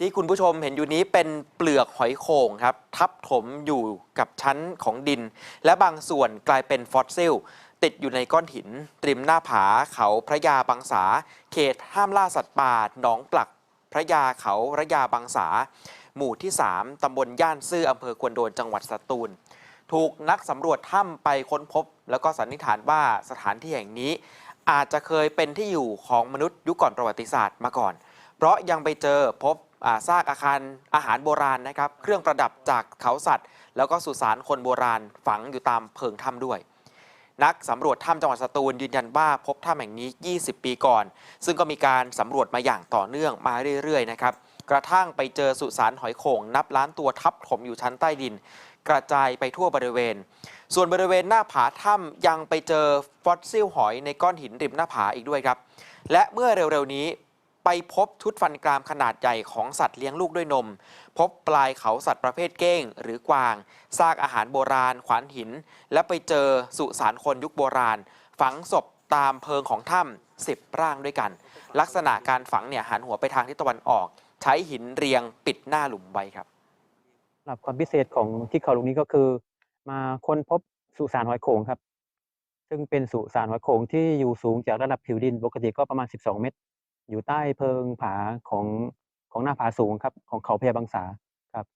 ที่คุณผู้ชมเห็นอยู่นี้เป็นเปลือกหอยโข่งครับ ทับถมอยู่กับชั้นของดิน และบางส่วนกลายเป็นฟอสซิล ติดอยู่ในก้อนหินริมหน้าผาเขาพระยาบางสา เขตห้ามล่าสัตว์ป่าหนองปลักพระยาเขาพระยาบางสา หมู่ที่ 3ตำบลย่านซื่ออำเภอควนโดนจังหวัดสตูล ถูกนักสำรวจถ้ำไปค้นพบ แล้วก็สันนิษฐานว่าสถานที่แห่งนี้ อาจจะเคยเป็นที่อยู่ของมนุษย์ยุคก่อนประวัติศาสตร์มาก่อน เพราะยังไปเจอพบ ซากอาคารอาหารโบราณนะครับ เครื่องประดับจากเขาสัตว์ แล้วก็สุสานคนโบราณฝังอยู่ตามเพิงถ้ำด้วย นักสำรวจถ้ำจังหวัดสตูลยืนยันว่าพบถ้ำแห่งนี้ 20 ปีก่อน ซึ่งก็มีการสำรวจมาอย่างต่อเนื่องมาเรื่อยๆนะครับกระทั่งไปเจอสุสานหอยโข่งนับล้านตัวทับถมอยู่ชั้นใต้ดิน กระจายไปทั่วบริเวณ ส่วนบริเวณหน้าผาถ้ำยังไปเจอฟอสซิลหอยในก้อนหินริมหน้าผาอีกด้วยครับ และเมื่อเร็วๆนี้ ไปพบชุดฟันกรามขนาดใหญ่ของสัตว์เลี้ยงลูกด้วยนม พบปลายเขาสัตว์ประเภทเก้ง หรือกวาง ซากอาหารโบราณ ขวานหิน และไปเจอสุสานคนยุคโบราณ ฝังศพตามเพิงของถ้ำสิบร่างด้วยกัน ลักษณะการฝังเนี่ยหันหัวไปทางทิศตะวันออก ใช้หินเรียงปิดหน้าหลุมไว้ครับสำหรับความพิเศษของที่เขาลูกนี้ก็คือ มาค้นพบสุสานหอยโขงครับ ซึ่งเป็นสุสานหอยโขงที่อยู่สูงจากระดับผิวดินปกติก็ประมาณ 12 เมตร อยู่ใต้เพิงผาของของหน้าผาสูงครับ ของเขาพญาบางสาครับ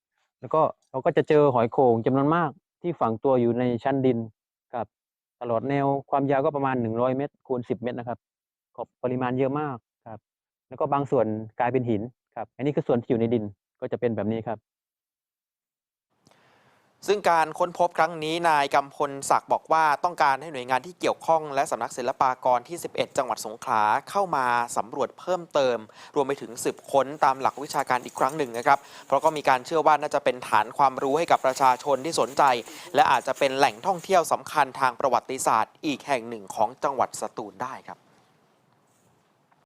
แล้วก็เราก็จะเจอหอยโข่งจำนวนมากที่ฝังตัวอยู่ในชั้นดินครับ ตลอดแนวความยาวก็ประมาณ 100 เมตรคูณ10 เมตรนะครับขอบปริมาณเยอะมากครับ แล้วก็บางส่วนกลายเป็นหินครับ อันนี้คือส่วนที่อยู่ในดินก็จะเป็นแบบนี้ครับ ซึ่งการค้นพบครั้งนี้นายกำพลศักดิ์บอกว่าต้องการให้หน่วยงานที่เกี่ยวข้องและสำนักศิลปากรที่ 11 จังหวัดสงขลาเข้ามาสำรวจเพิ่มเติม รวมไปถึงสืบค้นตามหลักวิชาการอีกครั้งหนึ่งนะครับ เพราะก็มีการเชื่อว่าน่าจะเป็นฐานความรู้ให้กับประชาชนที่สนใจ และอาจจะเป็นแหล่งท่องเที่ยวสำคัญทางประวัติศาสตร์ อีกแห่งหนึ่งของจังหวัดสตูลได้ครับ